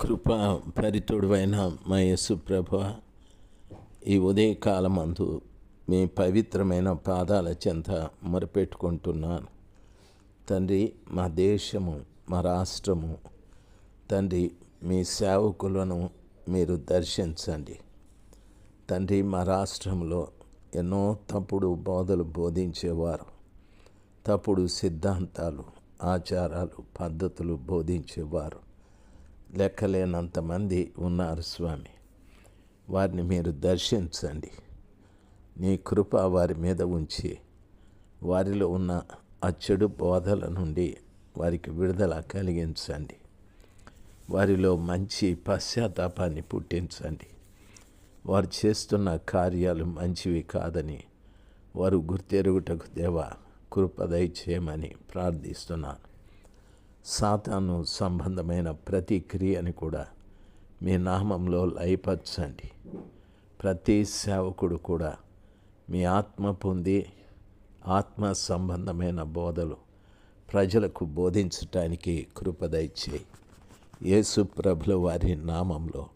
కృపా భరితుడువైన మా యేసు ప్రభ ఈ ఉదయకాలమందు మీ పవిత్రమైన పాదాల చెంత మొరపెట్టుకుంటున్నాను. తండ్రి మా దేశము మా రాష్ట్రము తండ్రి మీ సేవకులను మీరు దర్శించండి. తండ్రి మా రాష్ట్రంలో ఎన్నో తప్పుడు బోధలు బోధించేవారు తప్పుడు సిద్ధాంతాలు ఆచారాలు పద్ధతులు బోధించేవారు. లెక్కలేనంతమంది ఉన్నారు స్వామి. వారిని మీరు దర్శించండి. నీ కృప వారి మీద ఉంచి వారిలో ఉన్న ఆ చెడు బోధల నుండి వారికి విడుదల కలిగించండి. వారిలో మంచి పశ్చాత్తాపాన్ని పుట్టించండి. వారు చేస్తున్న కార్యాలు మంచివి కాదని వారు గుర్తెరుగుటకు దేవ కృప దయచేయమని ప్రార్థిస్తున్నాను. సాతాను సంబంధమైన ప్రతి క్రియని కూడా మీ నామంలో లయపరచండి. ప్రతి సేవకుడు కూడా మీ ఆత్మ పొంది ఆత్మ సంబంధమైన బోధలు ప్రజలకు బోధించటానికి కృపదయచేయి యేసు ప్రభుల వారి నామంలో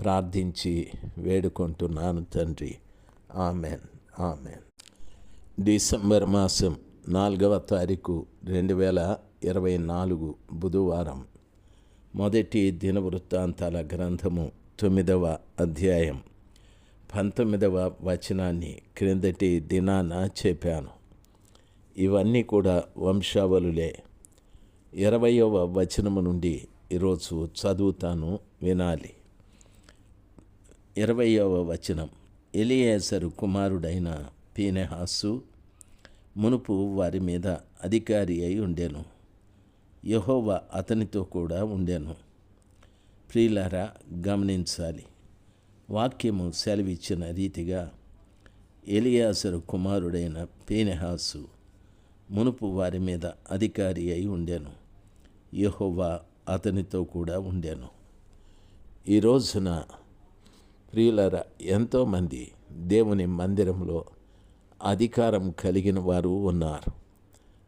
ప్రార్థించి వేడుకుంటున్నాను తండ్రి. ఆమెన్. ఆమెన్. డిసెంబర్ మాసం నాలుగవ తారీఖు రెండు వేల ఇరవై నాలుగు బుధవారం. మొదటి దినవృత్తాంతాల గ్రంథము తొమ్మిదవ అధ్యాయం. పంతొమ్మిదవ వచనాన్ని క్రిందటి దినాన చెప్పాను. ఇవన్నీ కూడా వంశావలులే ఇరవయవ వచనము నుండి ఈరోజు చదువుతాను వినాలి. ఇరవయవ వచనం. ఎలియేసరు కుమారుడైన పీనెహాసు మునుపు వారి మీద అధికారి అయి ఉండేను. యహోవ అతనితో కూడా ఉండాను. ప్రియులారా గమనించాలి. వాక్యము సెలవిచ్చిన రీతిగా ఎలియాసరు కుమారుడైన పేనెహాసు మునుపు వారి మీద అధికారి అయి ఉండాను. యహోవా అతనితో కూడా ఉండాను. ఈ రోజున ప్రియులర ఎంతోమంది దేవుని మందిరంలో అధికారం కలిగిన వారు ఉన్నారు.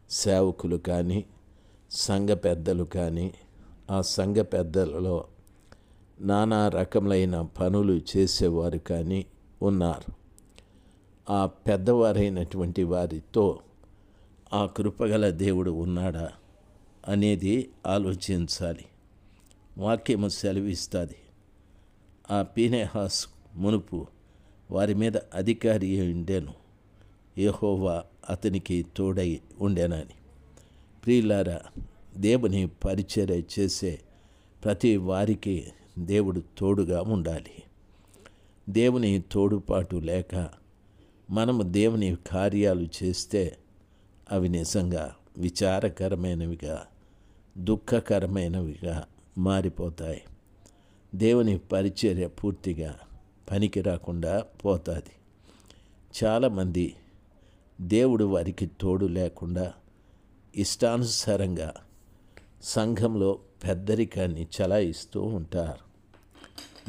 సేవకులు కానీ సంఘ పెద్దలు కానీ ఆ సంఘ పెద్దలలో నానా రకములైన పనులు చేసేవారు కానీ ఉన్నారు. ఆ పెద్దవారైనటువంటి వారితో ఆ కృపగల దేవుడు ఉన్నాడా అనేది ఆలోచించాలి. వాక్యము సెలవిస్తుంది. ఆ పీనేహాస్ మునుపు వారి మీద అధికారి ఉండేను. యహోవా అతనికి తోడై ఉండేనని. ప్రియులారా దేవుని పరిచర్య చేసే ప్రతి వారికి దేవుడు తోడుగా ఉండాలి. దేవుని తోడుపాటు లేక మనము దేవుని కార్యాలు చేస్తే అవి నిజంగా విచారకరమైనవిగా దుఃఖకరమైనవిగా మారిపోతాయి. దేవుని పరిచర్య పూర్తిగా పనికి రాకుండా పోతుంది. చాలామంది దేవుడు వారికి తోడు లేకుండా ఇష్టానుసారంగా సంఘంలో పెద్దరికాన్ని చలాయిస్తూ ఉంటారు.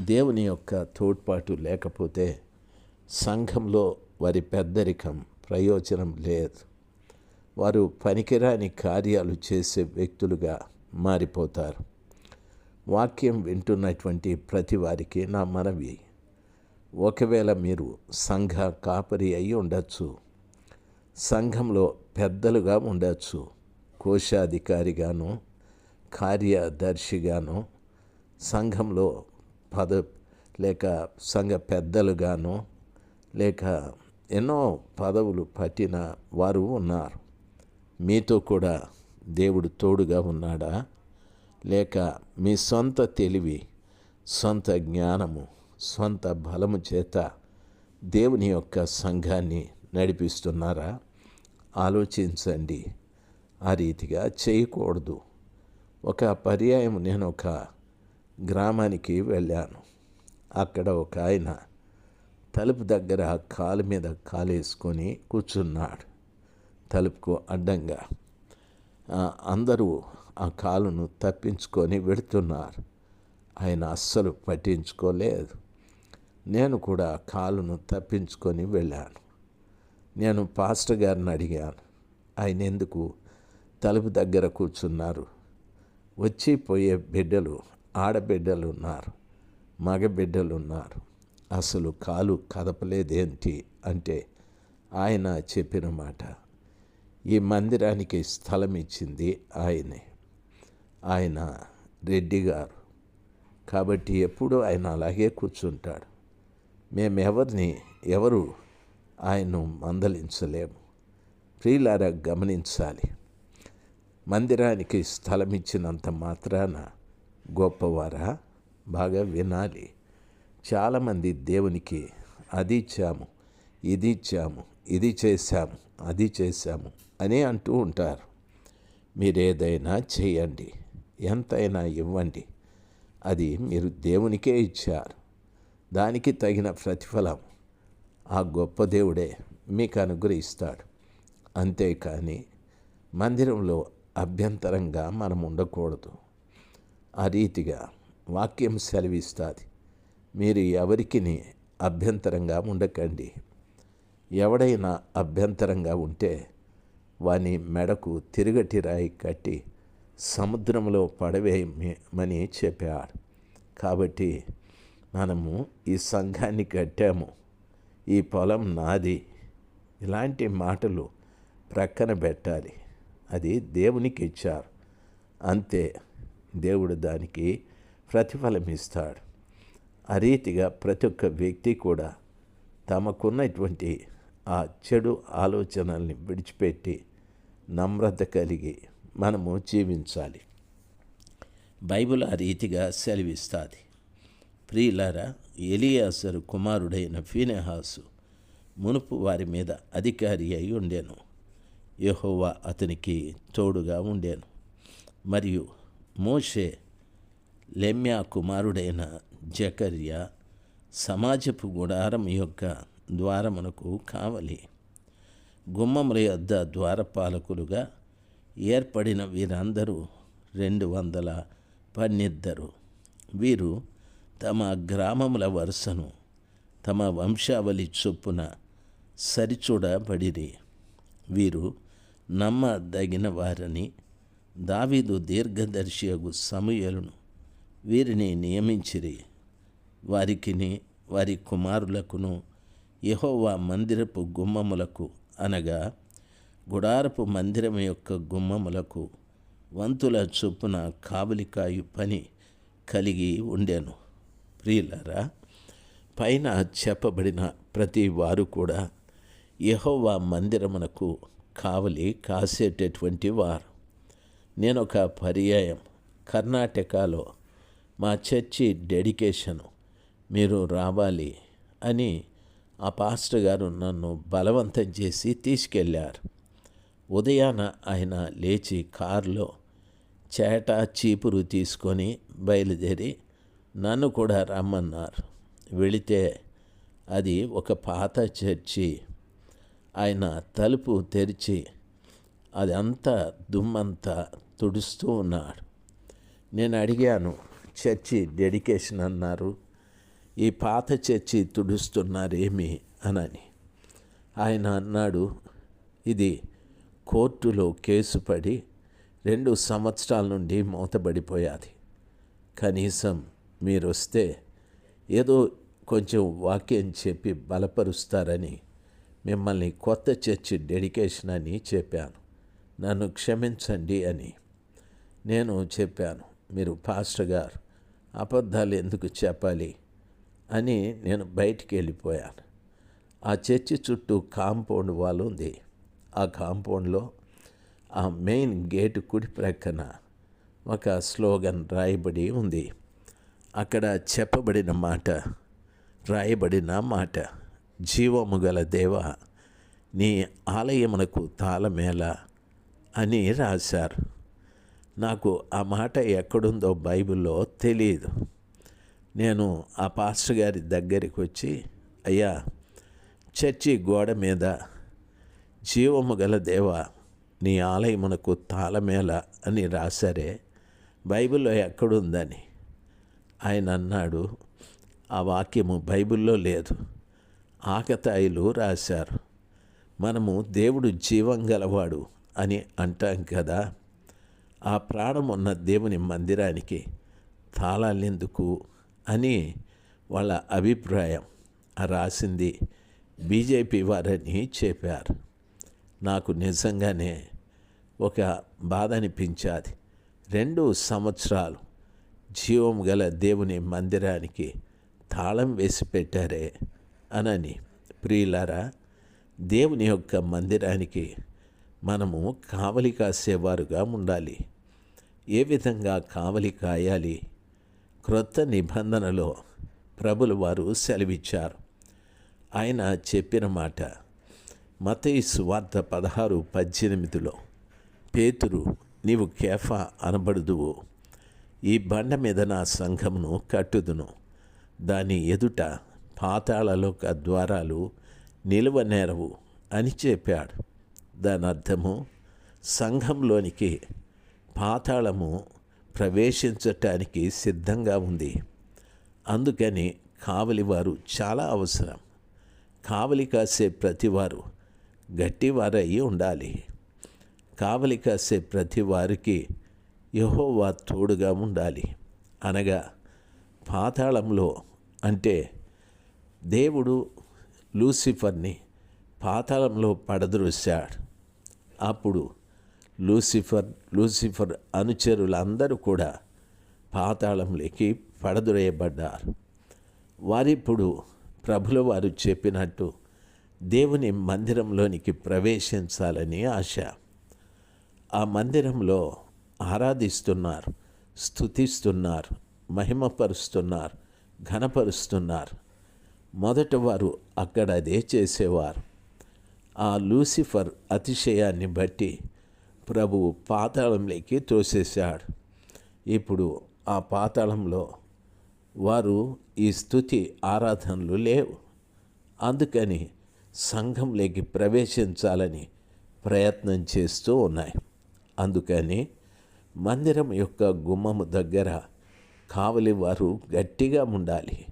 దేవుని యొక్క తోడ్పాటు లేకపోతే సంఘంలో వారి పెద్దరికం ప్రయోజనం లేదు. వారు పనికిరాని కార్యాలు చేసే వ్యక్తులుగా మారిపోతారు. వాక్యం వింటున్నటువంటి ప్రతి వారికి నా మనవి. ఒకవేళ మీరు సంఘ కాపరి అయి ఉండొచ్చు. సంఘంలో పెద్దలుగా ఉండొచ్చు. కోశాధికారిగాను కార్యదర్శిగాను సంఘంలో పద లేక సంఘ పెద్దలుగాను లేక ఎన్నో పదవులు పట్టిన వారు ఉన్నారు. మీతో కూడా దేవుడు తోడుగా ఉన్నాడా? లేక మీ సొంత తెలివి సొంత జ్ఞానము సొంత బలము చేత దేవుని యొక్క సంఘాన్ని నడిపిస్తున్నారా? ఆలోచించండి. ఆ రీతిగా చేయకూడదు. ఒక పర్యాయం నేను ఒక గ్రామానికి వెళ్ళాను. అక్కడ ఒక ఆయన తలుపు దగ్గర కాలు మీద కాలేసుకొని కూర్చున్నాడు. తలుపుకు అడ్డంగా. అందరూ ఆ కాలును తప్పించుకొని వెడుతున్నారు. ఆయన అస్సలు పట్టించుకోలేదు. నేను కూడా కాలును తప్పించుకొని వెళ్ళాను. నేను పాస్టర్ గారిని అడిగాను. ఆయన ఎందుకు తలుపు దగ్గర కూర్చున్నారు? వచ్చి పోయే బిడ్డలు ఆడబిడ్డలు ఉన్నారు మగబిడ్డలు ఉన్నారు అసలు కాలు కదపలేదేంటి అంటే ఆయన చెప్పిన మాట. ఈ మందిరానికి స్థలం ఇచ్చింది ఆయనే. ఆయన రెడ్డి గారు. కాబట్టి ఎప్పుడూ ఆయన అలాగే కూర్చుంటాడు. మేమెవరిని ఎవరు ఆయన్ను మందలించలేము. ప్రియులారా గమనించాలి. మందిరానికి స్థలం ఇచ్చినంత మాత్రాన గొప్పవారా? బాగా వినాలి. చాలామంది దేవునికి అది ఇచ్చాము ఇది ఇచ్చాము ఇది చేశాము అది చేశాము అని అంటూ ఉంటారు. మీరు ఏదైనా చేయండి. ఎంతైనా ఇవ్వండి. అది మీరు దేవునికే ఇచ్చారు. దానికి తగిన ప్రతిఫలం ఆ గొప్ప దేవుడే మీకు అనుగ్రహిస్తాడు. అంతేకాని మందిరంలో అభ్యంతరంగా మనం ఉండకూడదు. ఆ రీతిగా వాక్యం సెలవిస్తుంది. మీరు ఎవరికి అభ్యంతరంగా ఉండకండి. ఎవడైనా అభ్యంతరంగా ఉంటే వాని మెడకు తిరగటి రాయి కట్టి సముద్రంలో పడవేయమని చెప్పాడు. కాబట్టి మనము ఈ సంఘాన్ని కట్టాము. ఈ పొలం నాది. ఇలాంటి మాటలు ప్రక్కన పెట్టాలి. అది దేవునికి ఇచ్చారు అంతే దేవుడు దానికి ప్రతిఫలం ఇస్తాడు ఆ రీతిగా ప్రతి ఒక్క వ్యక్తి కూడా తమకున్నటువంటి ఆ చెడు ఆలోచనల్ని విడిచిపెట్టి నమ్రత కలిగి మనము జీవించాలి. బైబిల్ ఆ రీతిగా సెలవిస్తుంది. ప్రియులారా ఎలియాసరు కుమారుడైన ఫీనెహాసు మునుపు వారి మీద అధికారి అయి ఉండేను. యహోవా అతనికి తోడుగా ఉండేను. మరియు మోషే లెమ్యా కుమారుడైన జకర్య సమాజపు గుడారం యొక్క ద్వారమునకు కావలి. గుమ్మముల యొద్ద ద్వారపాలకులుగా ఏర్పడిన వీరందరూ రెండు వందల పన్నిద్దరు వీరు తమ గ్రామముల వరుసను తమ వంశావళి చొప్పున సరిచూడబడిరి. వీరు నమ్మదగిన వారని దావీదు దీర్ఘదర్శియగు సమయలను వీరిని నియమించిరి. వారికిని వారి కుమారులకును యహోవా మందిరపు గుమ్మములకు అనగా గుడారపు మందిరం యొక్క గుమ్మములకు వంతుల చొప్పున కావలికాయు పని కలిగి ఉండెను. ప్రియులరా పైన చెప్పబడిన ప్రతి వారు కూడా యహోవా మందిరమునకు కావలి కాసేటటువంటి వారు. నేను ఒక పర్యాయం కర్ణాటకలో మా చర్చి డెడికేషను మీరు రావాలి అని ఆ పాస్టర్ గారు నన్ను బలవంతం చేసి తీసుకెళ్ళారు. ఉదయాన ఆయన లేచి కారులో చేట చీపురు తీసుకొని బయలుదేరి నన్ను కూడా రమ్మన్నారు. వెళితే అది ఒక పాత చర్చి. ఆయన తలుపు తెరిచి అదంతా దుమ్మంతా తుడుస్తూ ఉన్నాడు. నేను అడిగాను చర్చి డెడికేషన్ అన్నారు. ఈ పాత చర్చి తుడుస్తున్నారేమి? అనని. ఆయన అన్నాడు ఇది కోర్టులో కేసు పడి రెండు సంవత్సరాల నుండి మూతబడిపోయాది. కనీసం మీరు వస్తే ఏదో కొంచెం వాక్యం చెప్పి బలపరుస్తారని మిమ్మల్ని కొత్త చర్చి డెడికేషన్ అని చెప్పాను. నన్ను క్షమించండి అని నేను చెప్పాను. మీరు పాస్టర్ గారు అబద్ధాలు ఎందుకు చెప్పాలి అని నేను బయటికి వెళ్ళిపోయాను. ఆ చర్చి చుట్టూ కాంపౌండ్ వాల్ ఉంది. ఆ కాంపౌండ్లో ఆ మెయిన్ గేటు కుడి ప్రక్కన ఒక స్లోగన్ రాయబడి ఉంది. అక్కడ చెప్పబడిన మాట రాయబడిన మాట జీవము గల దేవ నీ ఆలయమునకు తాళమేళ అని రాశారు. నాకు ఆ మాట ఎక్కడుందో బైబిల్లో తెలియదు నేను ఆ పాస్టర్ గారి దగ్గరికి వచ్చి అయ్యా చర్చి గోడ మీద జీవము గల దేవ నీ ఆలయమునకు తాళమేళ అని రాశారే బైబిల్లో ఎక్కడుందని. ఆయన అన్నాడు ఆ వాక్యము బైబిల్లో లేదు. ఆకతాయిలు రాశారు. మనము దేవుడు జీవం గలవాడు అని అంటాం కదా. ఆ ప్రాణం ఉన్న దేవుని మందిరానికి తాళాలెందుకు అని వాళ్ళ అభిప్రాయం రాసింది బీజేపీ వారని చెప్పారు. నాకు నిజంగానే ఒక బాధ అనిపించాది. రెండు సంవత్సరాలు జీవం గల దేవుని మందిరానికి తాళం వేసి పెట్టారే అనని. ప్రియులారా దేవుని యొక్క మందిరానికి మనము కావలి కాసేవారుగా ఉండాలి. ఏ విధంగా కావలి కాయాలి? క్రొత్త నిబంధనలో ప్రభులు వారు సెలవిచ్చారు. ఆయన చెప్పిన మాట మతయి సువార్త పదహారు పద్దెనిమిదిలో పేతురు నీవు కేఫా అనబడుదువు ఈ బండ మీద నా సంఘమును కట్టుదును. దాని ఎదుట పాతాళలోక ద్వారాలు నిలువనేరవు అని చెప్పాడు. దాని అర్థము సంఘంలోనికి పాతాళము ప్రవేశించటానికి సిద్ధంగా ఉంది. అందుకని కావలివారు చాలా అవసరం. కావలి కాసే ప్రతివారు గట్టివారయ్యి ఉండాలి. కావలి కాసే ప్రతి వారికి యహోవా తోడుగా ఉండాలి. అనగా పాతాళంలో అంటే దేవుడు లూసిఫర్ని పాతాళంలో పడద్రోశాడు. అప్పుడు లూసిఫర్ లూసిఫర్ అనుచరులందరూ కూడా పాతాళంలోకి పడదురేయబడ్డారు. వారిప్పుడు ప్రభుల వారు చెప్పినట్టు దేవుని మందిరంలోనికి ప్రవేశించాలని ఆశ. ఆ మందిరంలో ఆరాధిస్తున్నారు స్థుతిస్తున్నారు మహిమపరుస్తున్నారు ఘనపరుస్తున్నారు. మొదట వారు అక్కడ అదే చేసేవారు. ఆ లూసిఫర్ అతిశయాన్ని బట్టి ప్రభువు పాతాళంలోకి తోసేశాడు. ఇప్పుడు ఆ పాతాళంలో వారు ఈ స్థుతి ఆరాధనలు లేవు. అందుకని సంఘంలోకి ప్రవేశించాలని ప్రయత్నం చేస్తూ ఉన్నాయి. అందుకని మందిరం యొక్క గుమ్మము దగ్గర కావలి వారు గట్టిగా ఉండాలి.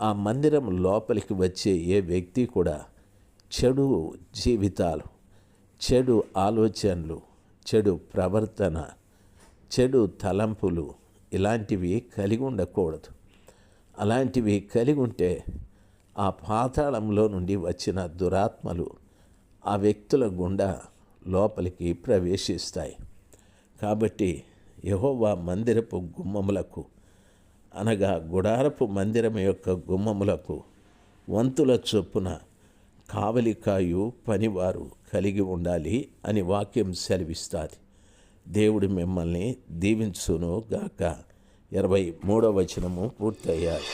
ఆ మందిరం లోపలికి వచ్చే ఏ వ్యక్తి కూడా చెడు జీవితాలు చెడు ఆలోచనలు చెడు ప్రవర్తన చెడు తలంపులు ఇలాంటివి కలిగి ఉండకూడదు. అలాంటివి కలిగి ఉంటే ఆ పాతాళంలో నుండి వచ్చిన దురాత్మలు ఆ వ్యక్తుల గుండా లోపలికి ప్రవేశిస్తాయి. కాబట్టి యహోవా మందిరపు గుమ్మములకు అనగా గుడారపు మందిరం యొక్క గుమ్మములకు వంతుల చొప్పున కావలికాయు పనివారు కలిగి ఉండాలి అని వాక్యం సెలవిస్తుంది. దేవుడు మిమ్మల్ని దీవించును గాక ఇరవై మూడవ వచనము పూర్తయ్యారు